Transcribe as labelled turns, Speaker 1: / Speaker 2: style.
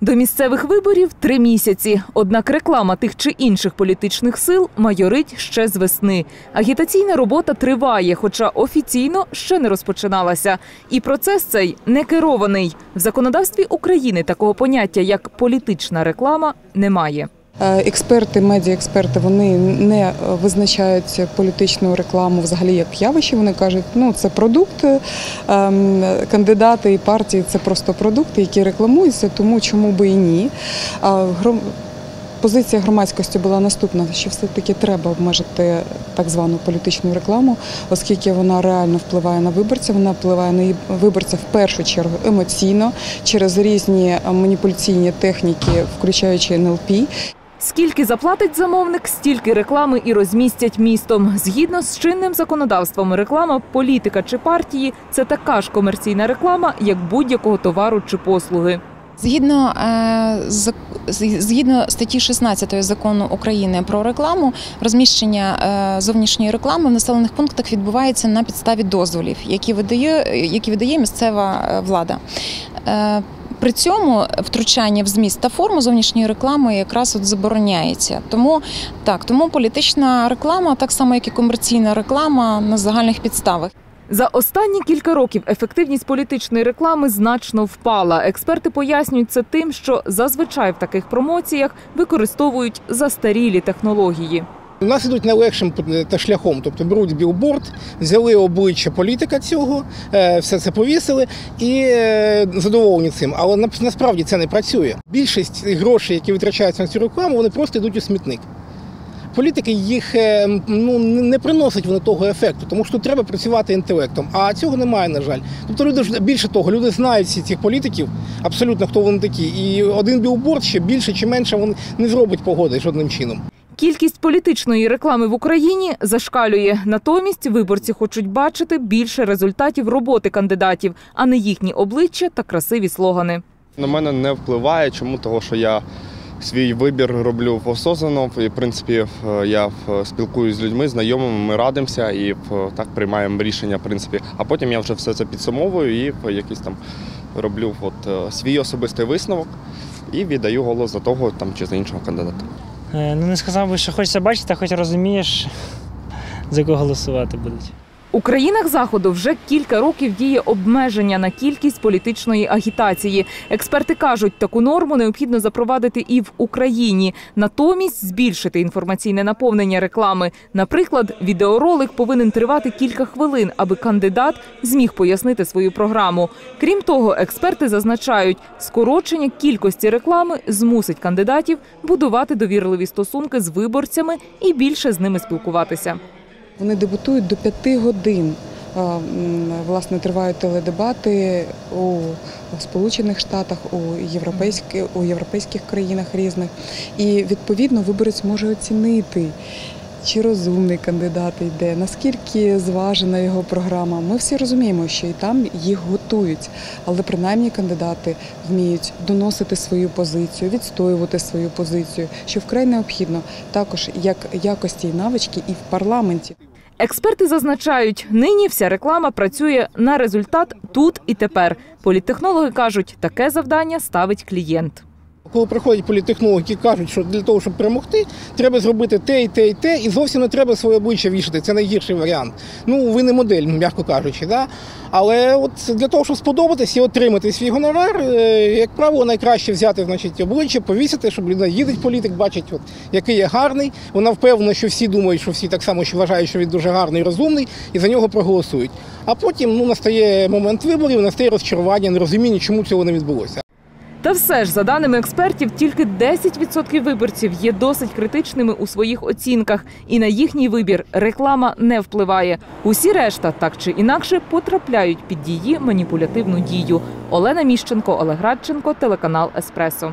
Speaker 1: До місцевих виборів три місяці. Однак реклама тих чи інших політичних сил майорить ще з весни. Агітаційна робота триває, хоча офіційно ще не розпочиналася. І процес цей не керований. В законодавстві України такого поняття як політична реклама немає.
Speaker 2: Е, Експерти, медіаексперти, вони не визначають політичну рекламу взагалі як явище. Вони кажуть, ну це продукт, ем, кандидати і партії це просто продукти, які рекламуються, тому чому би і ні. Позиція громадськості була наступна, що все-таки треба обмежити так звану політичну рекламу, оскільки вона реально впливає на виборця. Вона впливає на виборця в першу чергу емоційно через різні е, маніпуляційні техніки, включаючи НЛП.
Speaker 1: Скільки заплатить замовник, стільки реклами і розмістять містом. Згідно з чинним законодавством, реклама політика чи партії це така ж комерційна реклама, як будь-якого товару чи послуги.
Speaker 3: Згідно е, згідно статті 16 закону України про рекламу, розміщення е, зовнішньої реклами в населених пунктах відбувається на підставі дозволів, які видає, які видає місцева е, влада. При цьому втручання в зміст та форму зовнішньої реклами якраз от забороняється. Тому так, тому політична реклама, так само як і комерційна реклама, на загальних підставах.
Speaker 1: За останні кілька років ефективність політичної реклами значно впала. Експерти пояснюють це тим, що зазвичай в таких промоціях використовують застарілі технології.
Speaker 4: Нас ідуть найлегшим та шляхом, тобто беруть білборд, взяли обличчя політика цього, е, все це повісили і е, задоволені цим. Але насправді це не працює. Більшість грошей, які витрачаються на цю рекламу, вони просто йдуть у смітник. Політики їх е, ну не приносять вони того ефекту, тому що треба працювати інтелектом. А цього немає, на жаль. Тобто люди більше того, люди знають всіх цих політиків, абсолютно хто вони такі. І один білборд ще більше чи менше він не зробить погоди жодним чином.
Speaker 1: Кількість політичної реклами в Україні зашкалює. Натомість виборці хочуть бачити більше результатів роботи кандидатів, а не їхні обличчя та красиві слогани.
Speaker 5: На мене не впливає, чому того, що я свій вибір роблю осознано. І в принципі, е, я е, спілкуюся з людьми, знайомими, ми радимося і е, так приймаємо рішення. В принципі, а потім я вже все це підсумовую і якийсь там роблю от свій особистий висновок і віддаю голос за того там чи за іншого кандидата.
Speaker 6: Е, Ну не сказав би, що хочеться бачити, а хоч розумієш, за кого голосувати будуть.
Speaker 1: У країнах заходу вже кілька років діє обмеження на кількість політичної агітації. Експерти кажуть, таку норму необхідно запровадити і в Україні. Натомість збільшити інформаційне наповнення реклами. Наприклад, відеоролик повинен тривати кілька хвилин, аби кандидат зміг пояснити свою програму. Крім того, експерти зазначають, скорочення кількості реклами змусить кандидатів будувати довірливі стосунки з виборцями і більше з ними спілкуватися.
Speaker 2: Вони дебутують до п'яти годин. Власне, тривають теледебати у Сполучених Штатах, у європейських, у європейських країнах різних. І відповідно виборець може оцінити, чи розумний кандидат йде, наскільки зважена його програма. Ми всі розуміємо, що і там їх готують, але принаймні кандидати вміють доносити свою позицію, відстоювати свою позицію, що вкрай необхідно також як якості і навички і в парламенті.
Speaker 1: Експерти зазначають, нині вся реклама працює на результат тут і тепер. Політтехнологи кажуть, таке завдання ставить клієнт.
Speaker 4: Коли приходять політехнологи, які кажуть, що для того, щоб перемогти, треба зробити те і те, і те, і зовсім не треба своє обличчя вішати. Це найгірший варіант. Ну, ви не модель, м'яко кажучи. Да? Але от для того, щоб сподобатись і отримати свій гонорар, е, як правило, найкраще взяти значить, обличчя, повісити, щоб людина їде політик, бачить, от, який є гарний. Вона впевнена, що всі думають, що всі так само що вважають, що він дуже гарний і розумний, і за нього проголосують. А потім ну, настає момент виборів, настає розчарування, нерозуміння, чому цього не відбулося.
Speaker 1: Та все ж, за даними експертів, тільки 10% виборців є досить критичними у своїх оцінках, і на їхній вибір реклама не впливає. Усі решта так чи інакше потрапляють під її маніпулятивну дію. Олена Міщенко, Олег Радченко, телеканал Еспресо.